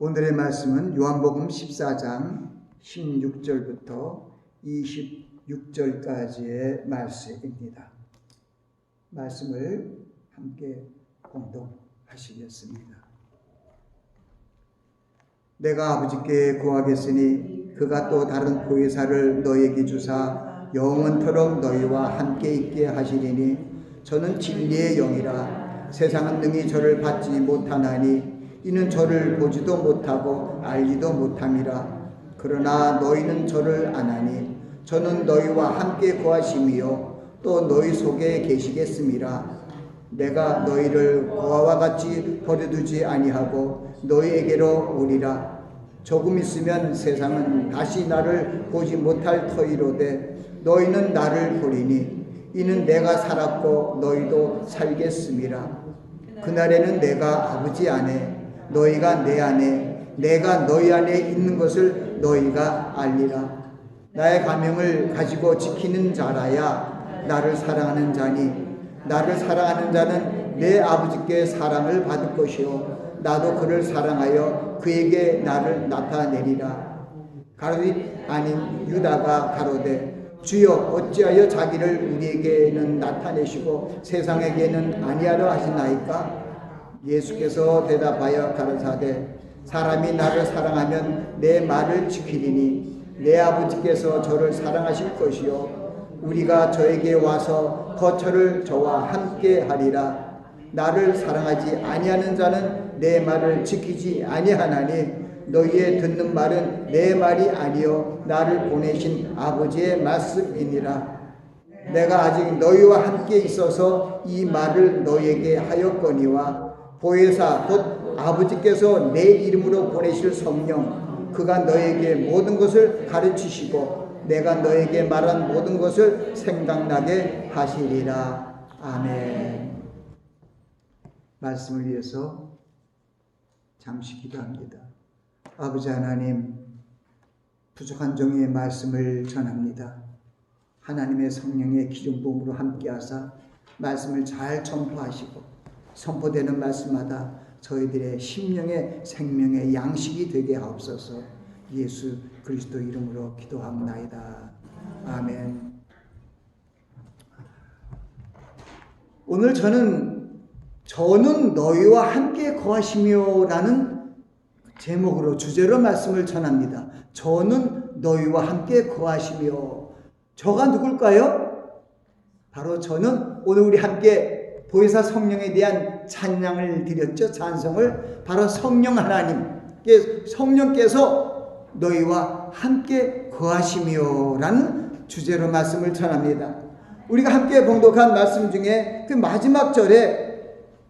오늘의 말씀은 요한복음 14장 16절부터 26절까지의 말씀입니다. 말씀을 함께 공동하시겠습니다. 내가 아버지께 구하겠으니 그가 또 다른 보혜사를 너에게 주사 영원토록 너희와 함께 있게 하시리니 저는 진리의 영이라 세상은 능히 저를 받지 못하나니 이는 저를 보지도 못하고 알지도 못함이라. 그러나 너희는 저를 아나니 저는 너희와 함께 거하심이요. 또 너희 속에 계시겠음이라 내가 너희를 고아와 같이 버려두지 아니하고 너희에게로 오리라. 조금 있으면 세상은 다시 나를 보지 못할 터이로되 너희는 나를 보리니 이는 내가 살았고 너희도 살겠음이라 그날에는 내가 아버지 안에 너희가 내 안에 내가 너희 안에 있는 것을 너희가 알리라. 나의 가명을 가지고 지키는 자라야 나를 사랑하는 자니. 나를 사랑하는 자는 내 아버지께 사랑을 받을 것이요. 나도 그를 사랑하여 그에게 나를 나타내리라. 가로디 아닌 유다가 가로되 주여 어찌하여 자기를 우리에게는 나타내시고 세상에게는 아니하려 하시나이까 예수께서 대답하여 가르사대 사람이 나를 사랑하면 내 말을 지키리니 내 아버지께서 저를 사랑하실 것이요. 우리가 저에게 와서 거처를 저와 함께 하리라. 나를 사랑하지 아니하는 자는 내 말을 지키지 아니하나니 너희의 듣는 말은 내 말이 아니요 나를 보내신 아버지의 말씀이니라. 내가 아직 너희와 함께 있어서 이 말을 너희에게 하였거니와 보혜사 곧 아버지께서 내 이름으로 보내실 성령 그가 너에게 모든 것을 가르치시고 내가 너에게 말한 모든 것을 생각나게 하시리라. 아멘. 말씀을 위해서 잠시 기도합니다. 아버지 하나님 부족한 종의 말씀을 전합니다. 하나님의 성령의 기름부음으로 함께하사 말씀을 잘 전파하시고 선포되는 말씀마다 저희들의 심령의 생명의 양식이 되게 하옵소서 예수 그리스도 이름으로 기도합나이다. 아멘. 오늘 저는 저는 너희와 함께 거하시며라는 제목으로 주제로 말씀을 전합니다. 저는 너희와 함께 거하시며 저가 누굴까요? 바로 저는 오늘 우리 함께 보혜사 성령에 대한 찬양을 드렸죠. 찬성을 바로 성령 하나님 성령께서 너희와 함께 거하시며라는 주제로 말씀을 전합니다. 우리가 함께 봉독한 말씀 중에 그 마지막 절에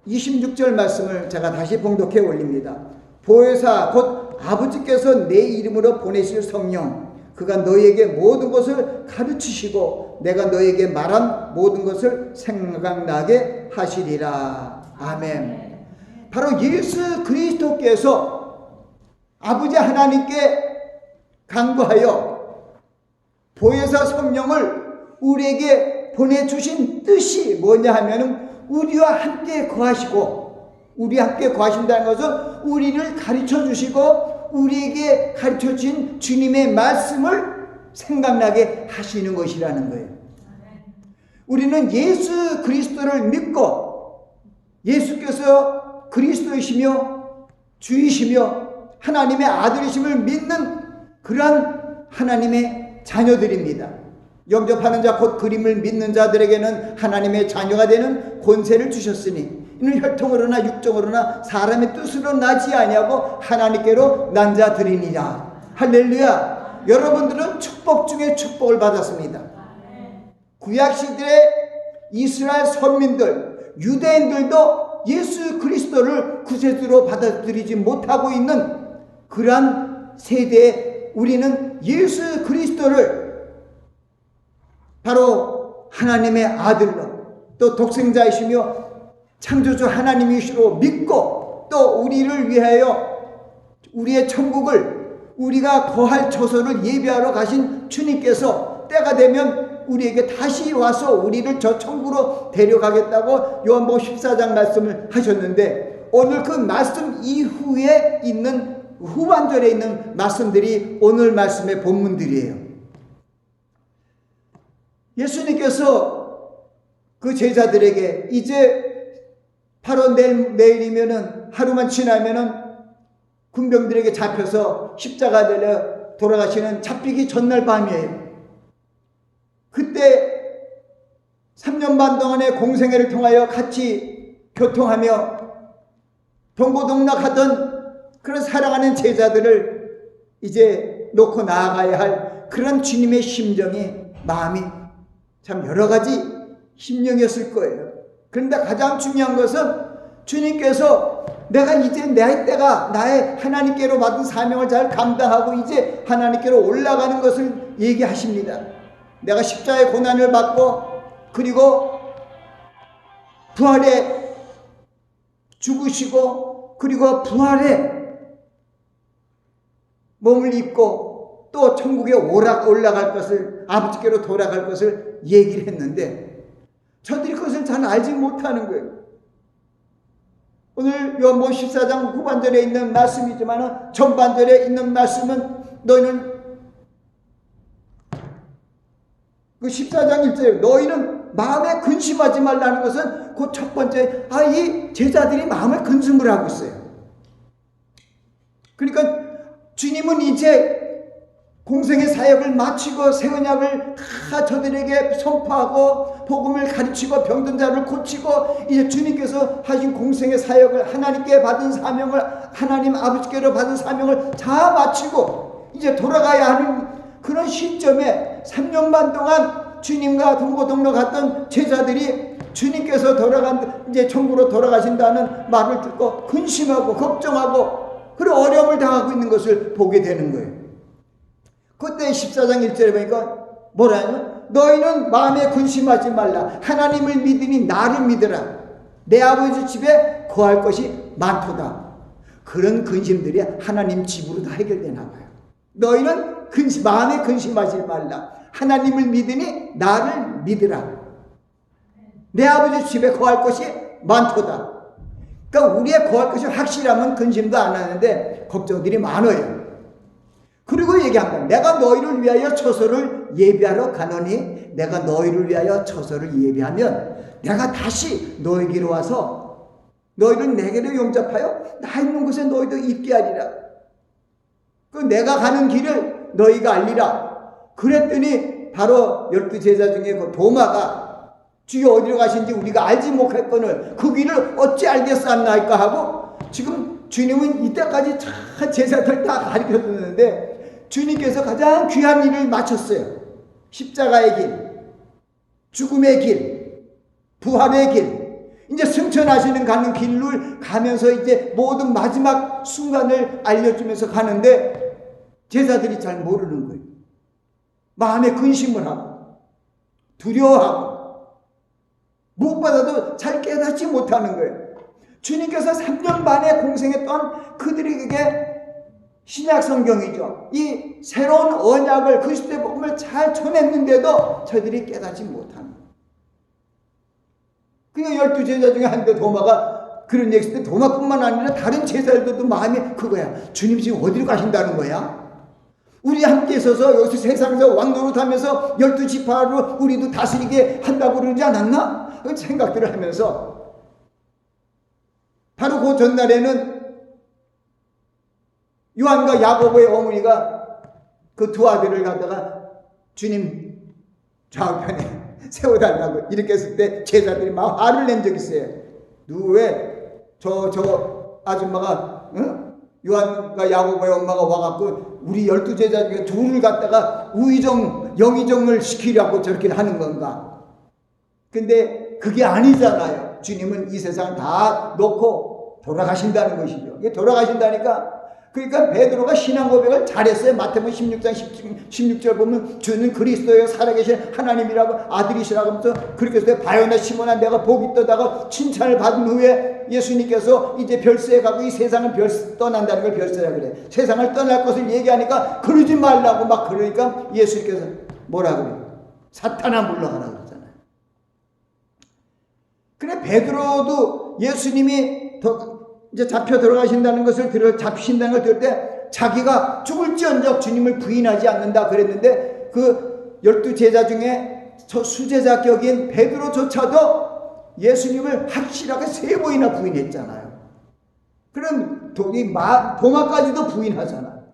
26절 말씀을 제가 다시 봉독해 올립니다. 보혜사 곧 아버지께서 내 이름으로 보내실 성령 그가 너희에게 모든 것을 가르치시고 내가 너희에게 말한 모든 것을 생각나게 하시리라. 아멘. 바로 예수 그리스도께서 아버지 하나님께 간구하여 보혜사 성령을 우리에게 보내주신 뜻이 뭐냐 하면은 우리와 함께 거하시고 우리 함께 거하신다는 것은 우리를 가르쳐 주시고 우리에게 가르쳐 주신 주님의 말씀을 생각나게 하시는 것이라는 거예요. 우리는 예수 그리스도를 믿고 예수께서 그리스도이시며 주이시며 하나님의 아들이심을 믿는 그러한 하나님의 자녀들입니다. 영접하는 자 곧 그림을 믿는 자들에게는 하나님의 자녀가 되는 권세를 주셨으니 이는 혈통으로나 육정으로나 사람의 뜻으로 나지 아니하고 하나님께로 난 자들이니라. 할렐루야. 여러분들은 축복 중에 축복을 받았습니다. 구약 시대의 이스라엘 선민들, 유대인들도 예수 그리스도를 구세주로 받아들이지 못하고 있는 그러한 세대에 우리는 예수 그리스도를 바로 하나님의 아들로 또 독생자이시며 창조주 하나님이시로 믿고 또 우리를 위하여 우리의 천국을 우리가 거할 처소를 예비하러 가신 주님께서 때가 되면 우리에게 다시 와서 우리를 저 천국으로 데려가겠다고 요한복음 14장 말씀을 하셨는데 오늘 그 말씀 이후에 있는 후반절에 있는 말씀들이 오늘 말씀의 본문들이에요. 예수님께서 그 제자들에게 이제 바로 내일, 내일이면은 하루만 지나면은 군병들에게 잡혀서 십자가 되려 돌아가시는 잡히기 전날 밤이에요. 그때 3년 반 동안의 공생애를 통하여 같이 교통하며 동고동락하던 그런 사랑하는 제자들을 이제 놓고 나아가야 할 그런 주님의 심정이 마음이 참 여러 가지 심령이었을 거예요. 그런데 가장 중요한 것은 주님께서 내가 이제 내 때가 나의 하나님께로 받은 사명을 잘 감당하고 이제 하나님께로 올라가는 것을 얘기하십니다. 내가 십자의 고난을 받고 그리고 부활에 죽으시고 그리고 부활에 몸을 입고 또 천국에 올라갈 것을 아버지께로 돌아갈 것을 얘기를 했는데 저들이 그것을 잘 알지 못하는 거예요. 오늘 요한복음 14장 후반절에 있는 말씀이지만 전반절에 있는 말씀은 너희는 그 14장 1절에 너희는 마음에 근심하지 말라는 것은 그 첫 번째 아 이 제자들이 마음에 근심을 하고 있어요. 그러니까 주님은 이제 공생의 사역을 마치고 새 언약을 다 저들에게 선포하고 복음을 가르치고 병든 자를 고치고 이제 주님께서 하신 공생의 사역을 하나님께 받은 사명을 하나님 아버지께로 받은 사명을 다 마치고 이제 돌아가야 하는 그런 시점에 3년 반 동안 주님과 동고동로 갔던 제자들이 주님께서 돌아간 이제 천국으로 돌아가신다는 말을 듣고 근심하고 걱정하고 그런 어려움을 당하고 있는 것을 보게 되는 거예요. 그때 14장 1절에 보니까 뭐라 하냐? 너희는 마음에 근심하지 말라. 하나님을 믿으니 나를 믿으라. 내 아버지 집에 거할 것이 많도다. 그런 근심들이 하나님 집으로 다 해결되나 봐요. 너희는 근심, 마음에 근심하지 말라. 하나님을 믿으니 나를 믿으라. 내 아버지 집에 거할 것이 많도다. 그러니까 우리의 거할 것이 확실하면 근심도 안 하는데 걱정들이 많아요. 그리고 얘기합니다. 내가 너희를 위하여 처소를 예비하러 가노니 내가 너희를 위하여 처소를 예비하면 내가 다시 너희에게로 와서 너희를 내게로 용접하여 나 있는 곳에 너희도 있게 하리라. 그 내가 가는 길을 너희가 알리라. 그랬더니 바로 열두 제자 중에 그 도마가 주여 어디로 가신지 우리가 알지 못했거늘 그 길을 어찌 알겠사나이까 하고 지금 주님은 이때까지 다 제자들 다 가르쳐 줬는데 주님께서 가장 귀한 일을 마쳤어요. 십자가의 길, 죽음의 길, 부활의 길. 이제 승천하시는 가는 길을 가면서 이제 모든 마지막 순간을 알려주면서 가는데 제자들이 잘 모르는 거예요. 마음에 근심을 하고 두려워하고 무엇보다도 잘 깨닫지 못하는 거예요. 주님께서 3년 반에 공생했던 그들에게 신약 성경이죠. 이 새로운 언약을 그리스도의 복음을 잘 전했는데도 저들이 깨닫지 거예요. 그러니까 열두 제자 중에 한데 도마가 그런 얘기 했을 때 도마뿐만 아니라 다른 제자들도 마음이 그거야. 주님 지금 어디로 가신다는 거야? 우리 함께 있어서 여기서 세상에서 왕노릇 하면서 열두 지파로 우리도 다스리게 한다고 그러지 않았나? 그 생각들을 하면서 바로 그 전날에는 요한과 야고보의 어머니가 그 두 아들을 갖다가 주님 좌우편에 세워달라고 이렇게 했을 때 제자들이 막 화를 낸 적이 있어요. 누구 왜? 저, 저 아줌마가, 응? 요한과 야고보의 엄마가 와갖고 우리 열두 제자 중에 둘을 갖다가 우의정, 영의정을 시키려고 저렇게 하는 건가? 근데 그게 아니잖아요. 주님은 이 세상 다 놓고 돌아가신다는 것이죠. 돌아가신다니까 그러니까 베드로가 신앙 고백을 잘했어요. 마태복음 16장 16 절 보면 주는 그리스도여 살아계신 하나님이라고 아들이시라고 하면서 그렇게 해서 바요나 시몬아 내가 복이 떠다가 칭찬을 받은 후에 예수님께서 이제 별세에 가고 이 세상을 별 떠난다는 걸 별세라 그래. 세상을 떠날 것을 얘기하니까 그러지 말라고 막 그러니까 예수님께서 뭐라 그래요? 사탄아 물러가라 그러잖아요. 그래 베드로도 예수님이 더 이제 잡혀 들어가신다는 것을 들어 잡히신다는 걸 들을 때 자기가 죽을지언정 주님을 부인하지 않는다 그랬는데 그 열두 제자 중에 저 수제자 격인 베드로조차도 예수님을 확실하게 세 번이나 부인했잖아요. 그럼 도, 이 마, 도마까지도 부인하잖아요.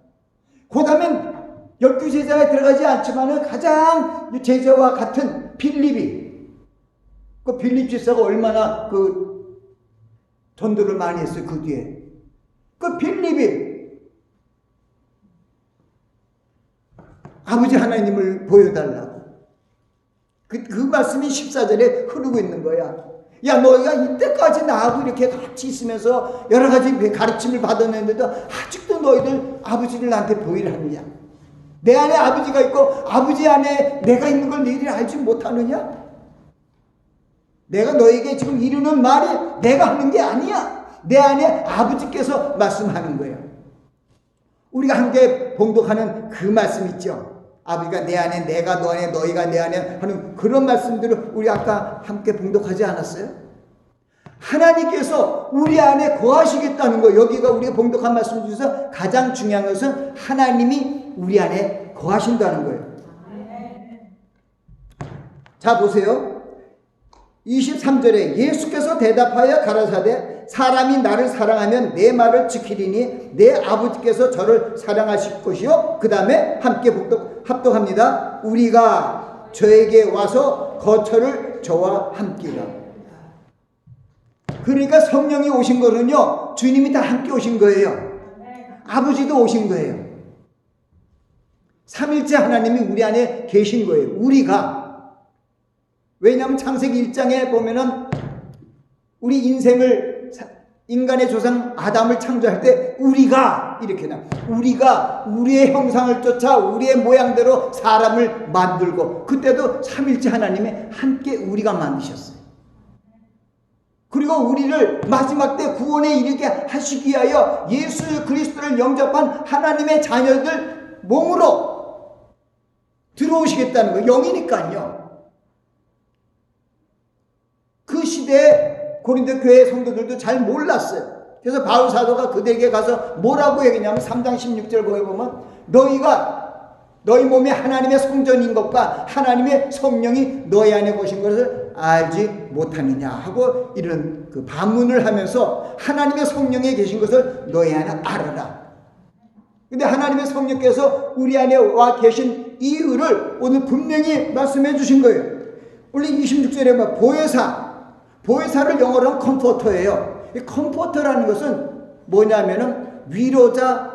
그 다음엔 열두 제자에 들어가지 않지만은 가장 제자와 같은 빌립이 그 빌립 지사가 얼마나 그 전도를 많이 했어요 그 뒤에. 그 빌립이 아버지 하나님을 보여달라고. 그, 그 말씀이 14절에 흐르고 있는 거야. 야 너희가 이때까지 나하고 이렇게 같이 있으면서 여러 가지 가르침을 받았는데도 아직도 너희들 아버지를 나한테 보이려 하느냐? 내 안에 아버지가 있고 아버지 안에 내가 있는 걸 너희들이 알지 못하느냐 내가 너에게 지금 이루는 말이 내가 하는 게 아니야. 내 안에 아버지께서 말씀하는 거예요. 우리가 함께 봉독하는 그 말씀 있죠. 아버지가 내 안에 내가 너 안에 너희가 내 안에 하는 그런 말씀들을 우리 아까 함께 봉독하지 않았어요? 하나님께서 우리 안에 거하시겠다는 거 여기가 우리가 봉독한 말씀 중에서 가장 중요한 것은 하나님이 우리 안에 거하신다는 거예요. 자 보세요. 23절에 예수께서 대답하여 가라사대 사람이 나를 사랑하면 내 말을 지키리니 내 아버지께서 저를 사랑하실 것이요. 그 다음에 함께 합독합니다 우리가 저에게 와서 거처를 저와 함께라. 그러니까 성령이 오신 거는요 주님이 다 함께 오신 거예요. 아버지도 오신 거예요. 삼일째 하나님이 우리 안에 계신 거예요. 우리가 왜냐하면 창세기 1장에 보면은 우리 인생을 인간의 조상 아담을 창조할 때 우리가 이렇게 나 우리가 우리의 형상을 쫓아 우리의 모양대로 사람을 만들고 그때도 삼일째 하나님이 함께 우리가 만드셨어요. 그리고 우리를 마지막 때 구원에 이르게 하시기 위하여 예수 그리스도를 영접한 하나님의 자녀들 몸으로 들어오시겠다는 거예요. 영이니까요. 그 시대에 고린도 교회 성도들도 잘 몰랐어요. 그래서 바울 사도가 그들에게 가서 뭐라고 얘기냐면 3장 16절 거기 보면 너희가 너희 몸이 하나님의 성전인 것과 하나님의 성령이 너희 안에 거신 것을 알지 못하느냐 하고 이런 그 반문을 하면서 하나님의 성령에 계신 것을 너희 안에 알아라. 근데 하나님의 성령께서 우리 안에 와 계신 이유를 오늘 분명히 말씀해 주신 거예요. 원래 26절에 뭐 보혜사 보혜사를 영어로 하면 컴포터예요. 이 컴포터라는 것은 뭐냐면은 위로자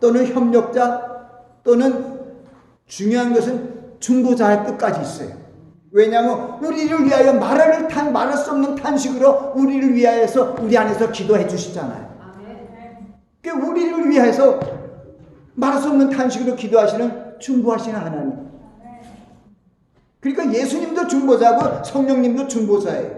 또는 협력자 또는 중요한 것은 중보자의 뜻까지 있어요. 왜냐하면 우리를 위하여 말할 탄 말할 수 없는 탄식으로 우리를 위하여서 우리 안에서 기도해 주시잖아요. 그 우리를 위해서 말할 수 없는 탄식으로 기도하시는 중보하시는 하나님. 그러니까 예수님도 중보자고 성령님도 중보자예요.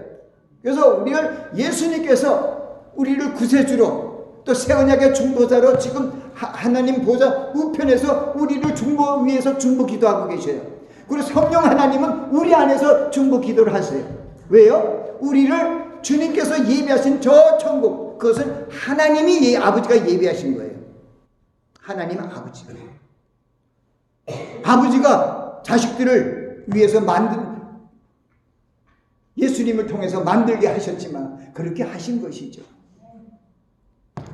그래서 우리를 예수님께서 우리를 구세주로 또 새 언약의 중보자로 지금 하나님 보좌 우편에서 우리를 중보 위해서 중보 기도하고 계셔요. 그리고 성령 하나님은 우리 안에서 중보 기도를 하세요. 왜요? 우리를 주님께서 예비하신 저 천국 그것은 하나님이 예, 아버지가 예비하신 거예요. 하나님 아버지가 아버지가 자식들을 위해서 만든 예수님을 통해서 만들게 하셨지만 그렇게 하신 것이죠.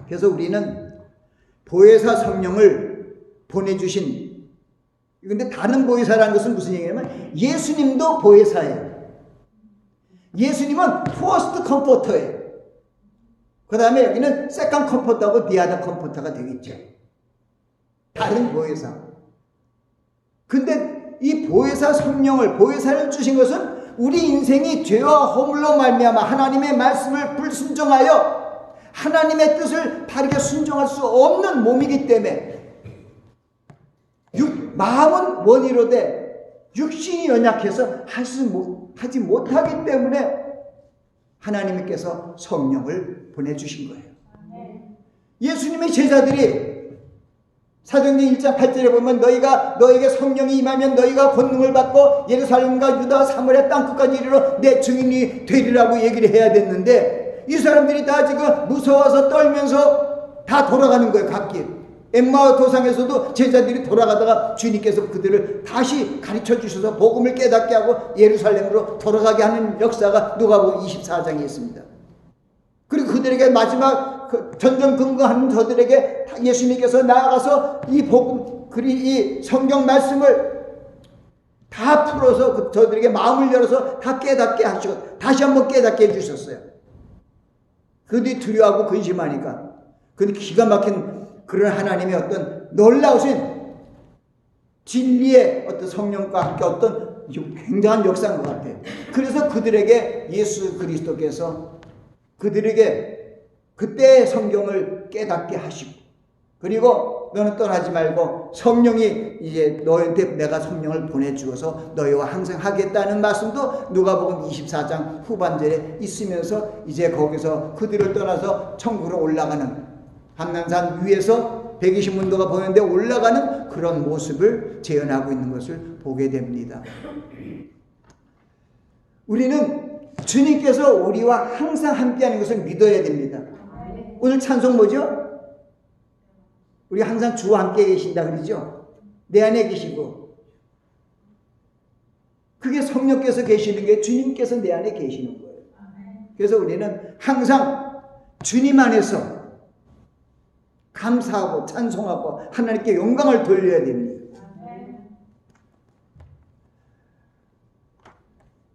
그래서 우리는 보혜사 성령을 보내주신 근데 다른 보혜사라는 것은 무슨 얘기냐면 예수님도 보혜사예요. 예수님은 퍼스트 컴포터예요. 그 다음에 여기는 세컨 컴포터하고 디아다 컴포터가 되겠죠. 다른 보혜사. 근데 이 보혜사 성령을 보혜사를 주신 것은 우리 인생이 죄와 허물로 말미암아 하나님의 말씀을 불순종하여 하나님의 뜻을 바르게 순종할 수 없는 몸이기 때문에 육, 마음은 원이로되 육신이 연약해서 하지 못하기 때문에 하나님께서 성령을 보내주신 거예요. 예수님의 제자들이 사도행 1장 8절에 보면 너희가 너에게 성령이 임하면 너희가 권능을 받고 예루살렘과 유다 사마리아 땅 끝까지 이르러 내 증인이 되리라고 얘기를 해야 됐는데 이 사람들이 다 지금 무서워서 떨면서 다 돌아가는 거예요, 갓길. 엠마오 도상에서도 제자들이 돌아가다가 주님께서 그들을 다시 가르쳐 주셔서 복음을 깨닫게 하고 예루살렘으로 돌아가게 하는 역사가 누가복음 24장에 있습니다. 그리고 그들에게 마지막 그 전전 근거하는 저들에게 다 예수님께서 나아가서 이 복음 그리 이 성경 말씀을 다 풀어서 그 저들에게 마음을 열어서 다 깨닫게 하시고 다시 한번 깨닫게 해주셨어요. 그들이 두려워하고 근심하니까 근데 기가 막힌 그런 하나님의 어떤 놀라우신 진리의 어떤 성령과 함께 어떤 굉장한 역사인 것 같아요. 그래서 그들에게 예수 그리스도께서 그들에게 그때 성경을 깨닫게 하시고 그리고 너는 떠나지 말고 성령이 이제 너희한테 내가 성령을 보내주어서 너희와 항상 하겠다는 말씀도 누가복음 24장 후반절에 있으면서 이제 거기서 그들을 떠나서 천국으로 올라가는 한난산 위에서 120문도가 보이는데 올라가는 그런 모습을 재현하고 있는 것을 보게 됩니다. 우리는 주님께서 우리와 항상 함께하는 것을 믿어야 됩니다. 오늘 찬송 뭐죠? 우리 항상 주와 함께 계신다 그러죠? 내 안에 계시고. 그게 성령께서 계시는 게 주님께서 내 안에 계시는 거예요. 그래서 우리는 항상 주님 안에서 감사하고 찬송하고 하나님께 영광을 돌려야 됩니다.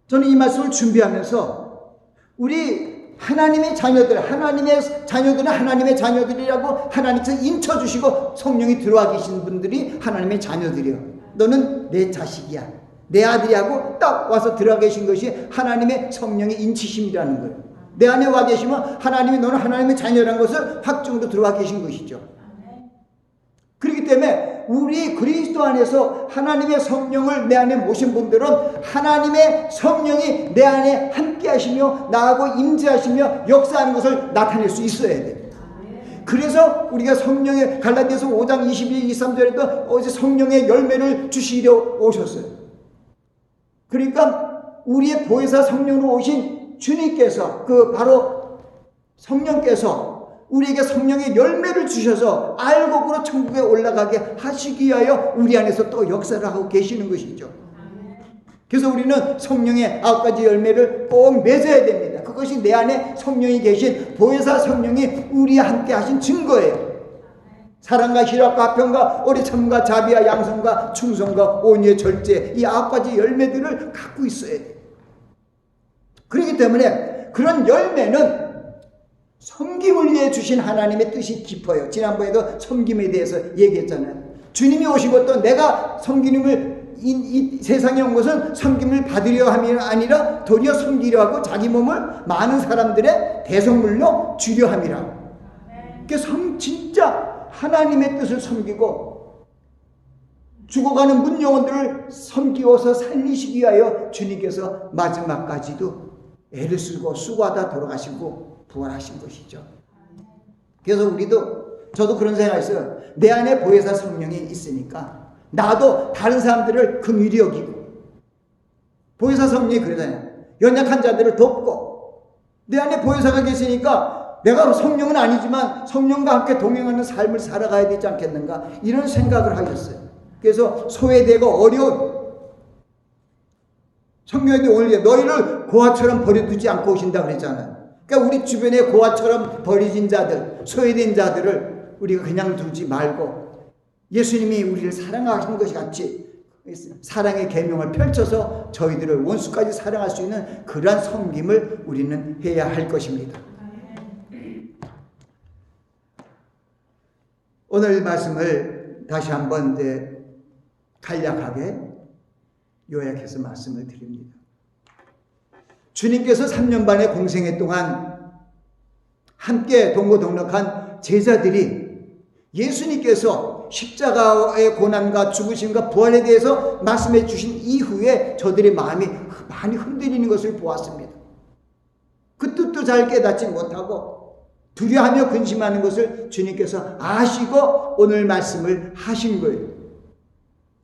저는 이 말씀을 준비하면서 우리 하나님의 자녀들, 하나님의 자녀들은 하나님의 자녀들이라고 하나님께서 인쳐주시고 성령이 들어와 계신 분들이 하나님의 자녀들이요. 너는 내 자식이야. 내 아들이하고 딱 와서 들어와 계신 것이 하나님의 성령의 인치심이라는 거예요. 내 안에 와 계시면 하나님이 너는 하나님의 자녀라는 것을 확증으로 들어와 계신 것이죠. 그렇기 때문에 우리 그리스도 안에서 하나님의 성령을 내 안에 모신 분들은 하나님의 성령이 내 안에 함께 하시며 나하고 임재하시며 역사하는 것을 나타낼 수 있어야 돼. 그래서 우리가 성령의 갈라디아서 5장 22, 23절에도 어제 성령의 열매를 주시려 오셨어요. 그러니까 우리의 보혜사 성령으로 오신 주님께서 그 바로 성령께서 우리에게 성령의 열매를 주셔서 알곡으로 천국에 올라가게 하시기 위하여 우리 안에서 또 역사를 하고 계시는 것이죠. 그래서 우리는 성령의 아홉 가지 열매를 꼭 맺어야 됩니다. 그것이 내 안에 성령이 계신 보혜사 성령이 우리와 함께 하신 증거예요. 사랑과 희락과 화평과 오래 참과 자비와 양성과 충성과 온유의 절제 이 아홉 가지 열매들을 갖고 있어야 돼요. 그렇기 때문에 그런 열매는 섬김을 위해 주신 하나님의 뜻이 깊어요. 지난번에도 섬김에 대해서 얘기했잖아요. 주님이 오신 것도 내가 섬기는을 이, 이 세상에 온 것은 섬김을 받으려 함이 아니라 도리어 섬기려 하고 자기 몸을 많은 사람들의 대성물로 주려 함이라. 그 섬, 진짜 하나님의 뜻을 섬기고 죽어가는 문영원들을 섬기어서 살리시기 위하여 주님께서 마지막까지도 애를 쓰고 수고하다 돌아가시고 부활하신 것이죠. 그래서 우리도 저도 그런 생각했어요. 내 안에 보혜사 성령이 있으니까 나도 다른 사람들을 긍휼히 여기고 보혜사 성령이 그러잖아요. 연약한 자들을 돕고 내 안에 보혜사가 계시니까 내가 성령은 아니지만 성령과 함께 동행하는 삶을 살아가야 되지 않겠는가 이런 생각을 하셨어요. 그래서 소외되고 어려운 성령이 오늘 너희를 고아처럼 버려두지 않고 오신다 그랬잖아요. 그러니까 우리 주변에 고아처럼 버려진 자들, 소외된 자들을 우리가 그냥 두지 말고 예수님이 우리를 사랑하신 것이 같이 사랑의 계명을 펼쳐서 저희들을 원수까지 사랑할 수 있는 그러한 섬김을 우리는 해야 할 것입니다. 오늘 말씀을 다시 한번 간략하게 요약해서 말씀을 드립니다. 주님께서 3년 반의 공생애 동안 함께 동고동락한 제자들이 예수님께서 십자가의 고난과 죽으심과 부활에 대해서 말씀해 주신 이후에 저들의 마음이 많이 흔들리는 것을 보았습니다. 그 뜻도 잘 깨닫지 못하고 두려워하며 근심하는 것을 주님께서 아시고 오늘 말씀을 하신 거예요.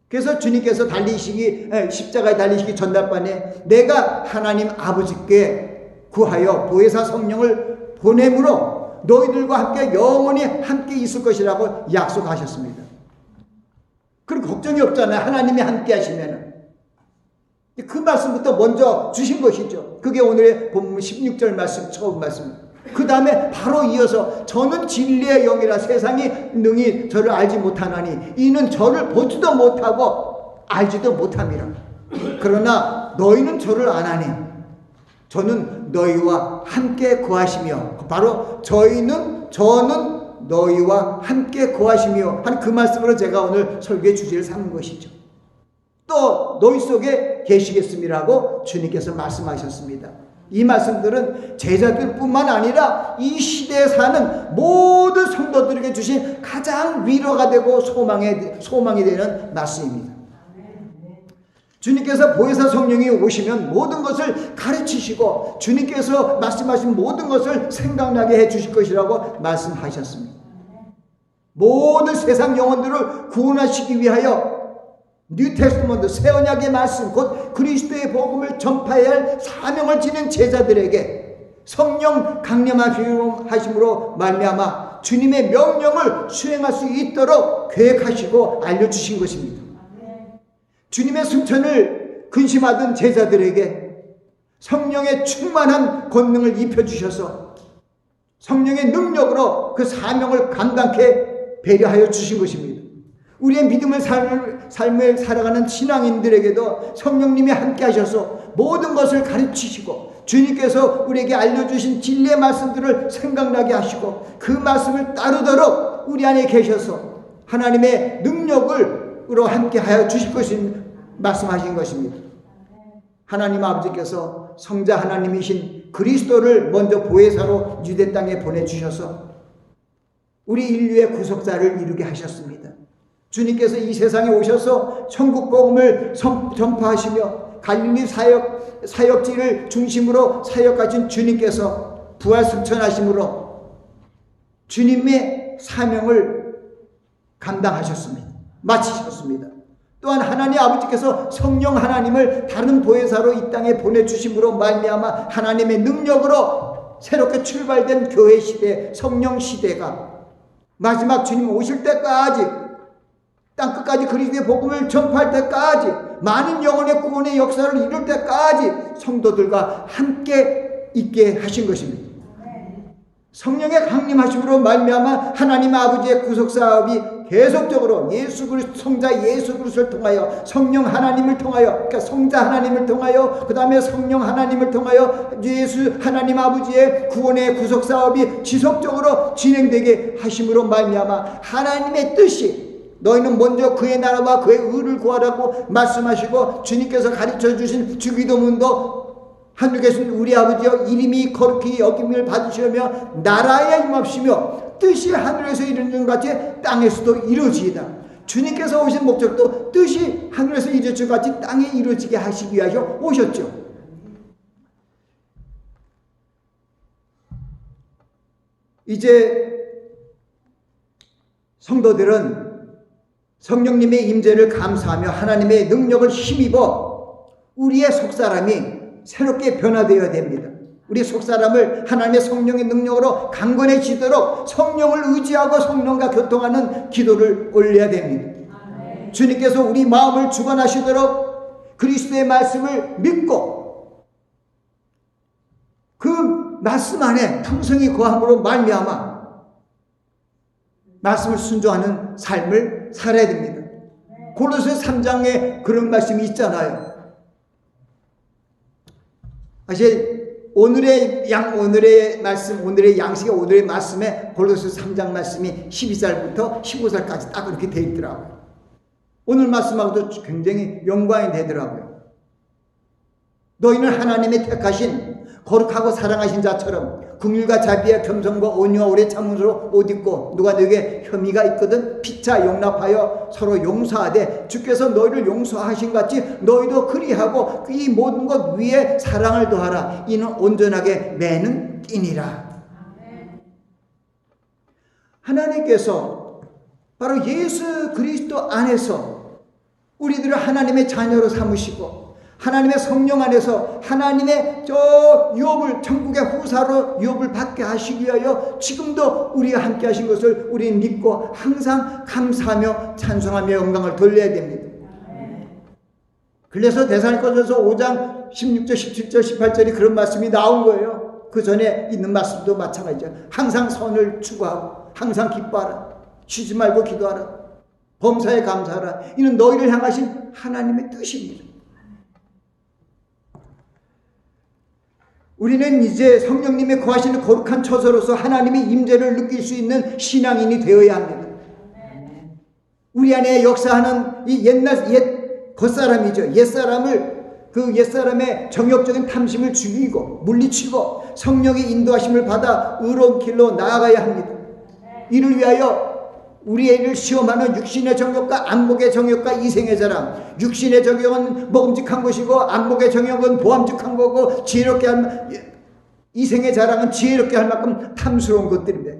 그래서 주님께서 달리시기 십자가에 달리시기 전날반에 내가 하나님 아버지께 구하여 보혜사 성령을 보냄으로 너희들과 함께 영원히 함께 있을 것이라고 약속하셨습니다. 그럼 걱정이 없잖아요. 하나님이 함께 하시면은. 그 말씀부터 먼저 주신 것이죠. 그게 오늘의 본문 16절 말씀, 처음 말씀. 그 다음에 바로 이어서 저는 진리의 영이라 세상이 능히 저를 알지 못하나니 이는 저를 보지도 못하고 알지도 못함이라. 그러나 너희는 저를 아나니 저는 너희와 함께 거하시며 바로 저희는 저는 너희와 함께 거하시며 하는 그 말씀으로 제가 오늘 설교의 주제를 삼은 것이죠. 또 너희 속에 계시겠음이라고 주님께서 말씀하셨습니다. 이 말씀들은 제자들뿐만 아니라 이 시대에 사는 모든 성도들에게 주신 가장 위로가 되고 소망의 소망이 되는 말씀입니다. 주님께서 보혜사 성령이 오시면 모든 것을 가르치시고 주님께서 말씀하신 모든 것을 생각나게 해 주실 것이라고 말씀하셨습니다. 모든 세상 영혼들을 구원하시기 위하여 뉴 테스트먼트 새 언약의 말씀 곧 그리스도의 복음을 전파해야 할 사명을 지닌 제자들에게 성령 강림하심으로 말미암아 주님의 명령을 수행할 수 있도록 계획하시고 알려주신 것입니다. 주님의 승천을 근심하던 제자들에게 성령의 충만한 권능을 입혀주셔서 성령의 능력으로 그 사명을 감당케 배려하여 주신 것입니다. 우리의 믿음의 삶을, 삶을 살아가는 신앙인들에게도 성령님이 함께 하셔서 모든 것을 가르치시고 주님께서 우리에게 알려주신 진리의 말씀들을 생각나게 하시고 그 말씀을 따르도록 우리 안에 계셔서 하나님의 능력으로 함께 하여 주실 것인 말씀하신 것입니다. 하나님 아버지께서 성자 하나님이신 그리스도를 먼저 보혜사로 유대 땅에 보내 주셔서 우리 인류의 구속자를 이루게 하셨습니다. 주님께서 이 세상에 오셔서 천국 복음을 전파하시며 갈릴리 사역 사역지를 중심으로 사역하신 주님께서 부활 승천하심으로 주님의 사명을 감당하셨습니다. 마치셨습니다. 또한 하나님 아버지께서 성령 하나님을 다른 보혜사로 이 땅에 보내주심으로 말미암아 하나님의 능력으로 새롭게 출발된 교회 시대, 성령 시대가 마지막 주님 오실 때까지 땅 끝까지 그리스도의 복음을 전파할 때까지 많은 영혼의 구원의 역사를 이룰 때까지 성도들과 함께 있게 하신 것입니다. 성령의 강림하심으로 말미암아 하나님 아버지의 구속 사업이 계속적으로 예수 그리스도 성자 예수 그리스도를 통하여 성령 하나님을 통하여 그러니까 성자 하나님을 통하여 그다음에 성령 하나님을 통하여 예수 하나님 아버지의 구원의 구속 사업이 지속적으로 진행되게 하심으로 말미암아 하나님의 뜻이 너희는 먼저 그의 나라와 그의 의를 구하라고 말씀하시고 주님께서 가르쳐 주신 주기도문도 하늘에 계신 우리 아버지여 이름이 거룩히 여김을 받으시며 나라에 임합시며 뜻이 하늘에서 이루는 것 같이 땅에서도 이루어지이다. 주님께서 오신 목적도 뜻이 하늘에서 이루어진 것 같이 땅에 이루어지게 하시기 위하여 오셨죠. 이제 성도들은 성령님의 임재를 감사하며 하나님의 능력을 힘입어 우리의 속사람이 새롭게 변화되어야 됩니다. 우리 속사람을 하나님의 성령의 능력으로 강건해지도록 성령을 의지하고 성령과 교통하는 기도를 올려야 됩니다. 주님께서 우리 마음을 주관하시도록 그리스도의 말씀을 믿고 그 말씀 안에 풍성이 거함으로 말미암아 말씀을 순종하는 삶을 살아야 됩니다. 고로새 3장에 그런 말씀이 있잖아요. 사실 오늘의 양 오늘의 말씀 오늘의 양식의 오늘의 말씀에 골로새 3장 말씀이 12절부터 15절까지 딱 그렇게 돼 있더라고요. 오늘 말씀하고도 굉장히 연관이 되더라고요. 너희는 하나님의 택하신 거룩하고 사랑하신 자처럼 긍휼과 자비와 겸손과 온유와 오래 참음으로 옷 입고 누가 너에게 혐의가 있거든 피차 용납하여 서로 용서하되 주께서 너희를 용서하신 같이 너희도 그리하고 이 모든 것 위에 사랑을 더하라. 이는 온전하게 매는 띠니라. 하나님께서 바로 예수 그리스도 안에서 우리들을 하나님의 자녀로 삼으시고 하나님의 성령 안에서 하나님의 저 유업을 천국의 후사로 유업을 받게 하시기 위하여 지금도 우리와 함께 하신 것을 우리는 믿고 항상 감사하며 찬송하며 영광을 돌려야 됩니다. 그래서 대사님께서 5장 16절, 17절, 18절이 그런 말씀이 나온 거예요. 그 전에 있는 말씀도 마찬가지죠. 항상 선을 추구하고 항상 기뻐하라. 쉬지 말고 기도하라. 범사에 감사하라. 이는 너희를 향하신 하나님의 뜻입니다. 우리는 이제 성령님의 거하시는 거룩한 처소로서 하나님의 임재를 느낄 수 있는 신앙인이 되어야 합니다. 우리 안에 역사하는 이 옛날 옛 겉사람이죠. 옛사람을 그 옛사람의 정욕적인 탐심을 죽이고 물리치고 성령의 인도하심을 받아 의로운 길로 나아가야 합니다. 이를 위하여 우리를 시험하는 육신의 정욕과 안목의 정욕과 이생의 자랑. 육신의 정욕은 먹음직한 것이고 안목의 정욕은 보암직한 거고 지혜롭게 한 이생의 자랑은 지혜롭게 할 만큼 탐스러운 것들입니다.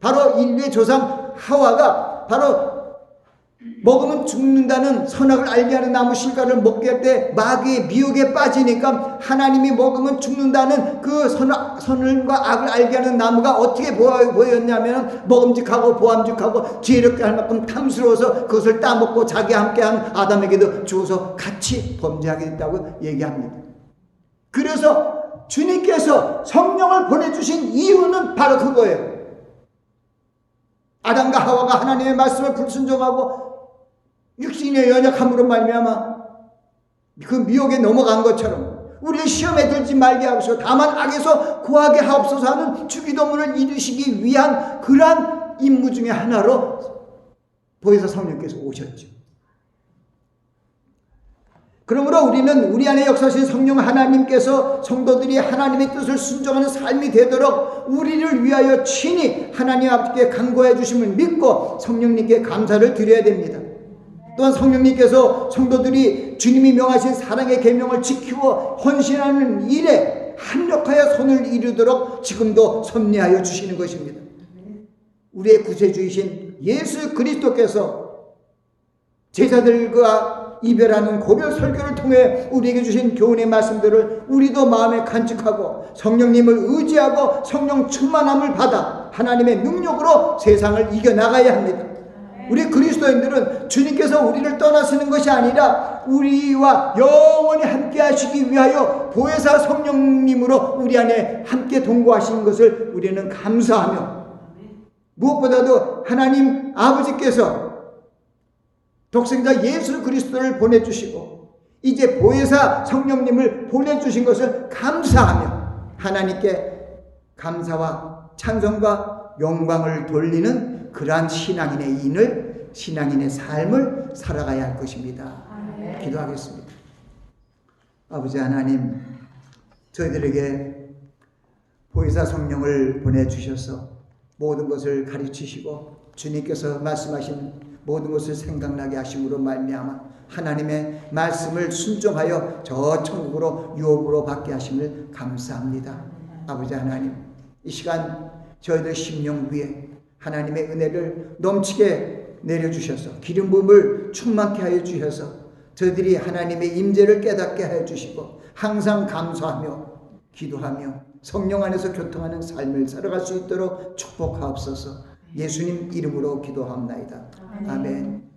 바로 인류의 조상 하와가 바로 먹으면 죽는다는 선악을 알게 하는 나무 실과를 먹게 할 때 마귀의 미혹에 빠지니까 하나님이 먹으면 죽는다는 그 선악, 선과 악을 알게 하는 나무가 어떻게 보였냐면 먹음직하고 보암직하고 지혜롭게 할 만큼 탐스러워서 그것을 따먹고 자기 함께한 아담에게도 주어서 같이 범죄하게 됐다고 얘기합니다. 그래서 주님께서 성령을 보내주신 이유는 바로 그거예요. 아담과 하와가 하나님의 말씀을 불순종하고 육신의 연약함으로 말미암아 그 미혹에 넘어간 것처럼 우리를 시험에 들지 말게 하옵소서 다만 악에서 구하게 하옵소서 하는 주기도문을 이루시기 위한 그러한 임무 중에 하나로 보혜사 성령께서 오셨죠. 그러므로 우리는 우리 안에 역사하신 성령 하나님께서 성도들이 하나님의 뜻을 순종하는 삶이 되도록 우리를 위하여 친히 하나님 아버지께 간구해 주심을 믿고 성령님께 감사를 드려야 됩니다. 또한 성령님께서 성도들이 주님이 명하신 사랑의 계명을 지키고 헌신하는 일에 합력하여 손을 이루도록 지금도 섭리하여 주시는 것입니다. 우리의 구세주이신 예수 그리스도께서 제자들과 이별하는 고별 설교를 통해 우리에게 주신 교훈의 말씀들을 우리도 마음에 간직하고 성령님을 의지하고 성령 충만함을 받아 하나님의 능력으로 세상을 이겨나가야 합니다. 우리 그리스도인들은 주님께서 우리를 떠나시는 것이 아니라 우리와 영원히 함께 하시기 위하여 보혜사 성령님으로 우리 안에 함께 동거하시는 것을 우리는 감사하며 무엇보다도 하나님 아버지께서 독생자 예수 그리스도를 보내주시고 이제 보혜사 성령님을 보내주신 것을 감사하며 하나님께 감사와 찬송과 영광을 돌리는 그러한 신앙인의 인을 신앙인의 삶을 살아가야 할 것입니다. 기도하겠습니다. 아버지 하나님, 저희들에게 보혜사 성령을 보내주셔서 모든 것을 가르치시고 주님께서 말씀하신 모든 것을 생각나게 하심으로 말미암아 하나님의 말씀을 순종하여 저 천국으로 유업으로 받게 하심을 감사합니다. 아버지 하나님, 이 시간 저희들 심령 위에 하나님의 은혜를 넘치게 내려주셔서 기름 부음을 충만케 하여 주셔서 저희들이 하나님의 임재를 깨닫게 하여 주시고 항상 감사하며 기도하며 성령 안에서 교통하는 삶을 살아갈 수 있도록 축복하옵소서. 예수님 이름으로 기도합나이다. 아멘.